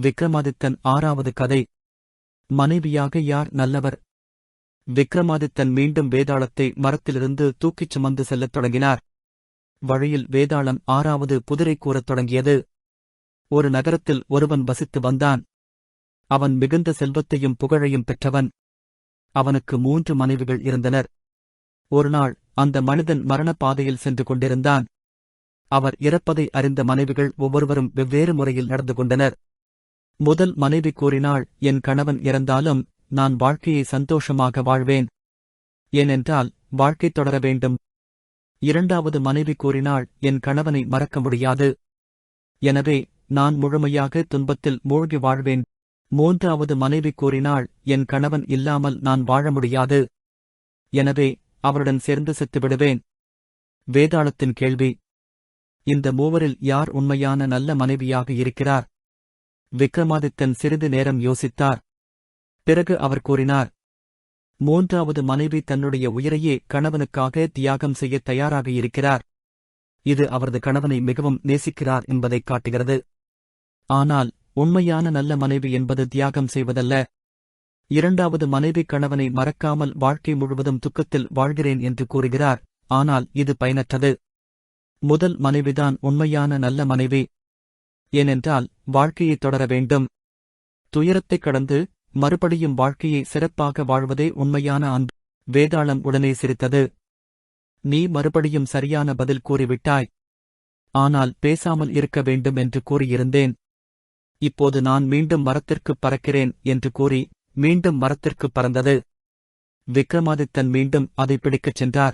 விக்ரமாதித்தன் ஆறாவது கதை. மனைவியாக யார் நல்லவர்? விக்ரமாதித்தன் மீண்டும் வேதாளத்தை மரத்திலிருந்து தூக்கிச் சுமந்து செல்லத் தொடங்கினார். வழியில் வேதாளம் ஆறாவது புதிரை கூறத் தொடங்கியது. ஒரு நகரத்தில் ஒருவன் வசித்து வந்தான். அவன் மிகுந்த செல்வத்தையும் புகழையும் பெற்றவன். அவனுக்கு மூன்று மனைவிகள் இருந்தனர். ஒருநாள் அந்த மனிதன் மரணப் பாதையில் சென்று கொண்டிருந்தான். அவர் இறப்பதை அறிந்த மனைவிகள் ஒவ்வொருவரும் வெவ்வேறு முறையில் நடந்து கொண்டனர். முதல் மனைவி கூறினாள் என் கணவன் இறந்தாலும் நான் வாழ்க்கையை சந்தோஷமாக வாழ்வேன். ஏனென்றால் வாழ்க்கை தொடர வேண்டும். இரண்டாவது மனைவி கூறினாள் என் கணவனை மறக்க முடியாது. எனவே நான் முழுமையாக துன்பத்தில் மூழ்கி வாழ்வேன். மூன்றாவது மனைவி கூறினாள் என் கணவன் இல்லாமல் நான் வாழ முடியாது. எனவே அவருடன் சேர்ந்து செத்துவிடுவேன் வேதாளத்தின் கேள்வி. இந்த மூவரில் யார் உண்மையான நல்ல மனைவியாக இருக்கிறார்? விக்ரமாதித்தன் சிறிது நேரம் யோசித்தார். பிறகு அவர் கூறினார் மூன்றாவது மனைவி தன்னுடைய உயிரையே கணவனுக்காக தியாகம் செய்ய தயாராக இருக்கிறார். இது அவரது கணவனை மிகவும் நேசிக்கிறார் என்பதைக் காட்டுகிறது. ஆனால் உண்மையான நல்ல மனைவி என்பது தியாகம் செய்வதல்ல. இரண்டாவது மனைவி கணவனை மறக்காமல் வாழ்க்கை முழுவதும் துக்கத்தில் வாழ்கிறேன் என்று கூறுகிறார். ஆனால் இது பயனற்றது. முதல் மனைவிதான் உண்மையான நல்ல மனைவி. ஏனென்றால் வாழ்க்கையை தொடர வேண்டும். துயரத்தைக் கடந்து மறுபடியும் வாழ்க்கையை சிறப்பாக வாழ்வதே உண்மையான அன்பு. வேதாளம் உடனே சிரித்தது. நீ மறுபடியும் சரியான பதில் கூறிவிட்டாய். ஆனால் பேசாமல் இருக்க வேண்டும் என்று கூறியிருந்தேன். இப்போது நான் மீண்டும் மரத்திற்குப் பறக்கிறேன் என்று கூறி மீண்டும் மரத்திற்குப் பறந்தது. விக்ரமாதித்தன் மீண்டும் அதை பிடிக்கச் சென்றார்.